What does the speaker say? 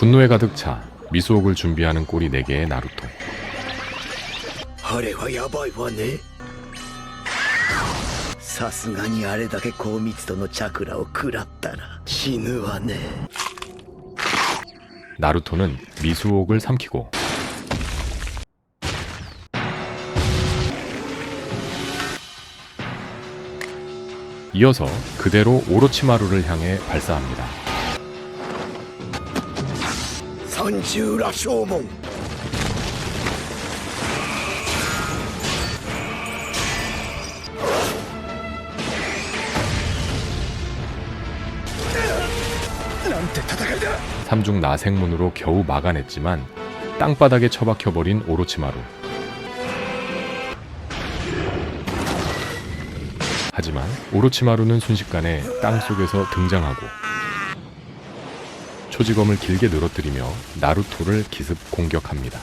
분노에 가득 차 미수옥을 준비하는 꼬리 4개의 나루토. あれはやばいわねさすがにあれだけ高密度のチャクラを食らったら死ぬわね 나루토는 미수옥을 삼키고 이어서 그대로 오로치마루를 향해 발사합니다. 선지으라 쇼몽. 삼중 나생문으로 겨우 막아냈지만 땅바닥에 처박혀버린 오로치마루. 하지만 오로치마루는 순식간에 땅속에서 등장하고 초지검을 길게 늘어뜨리며 나루토를 기습 공격합니다.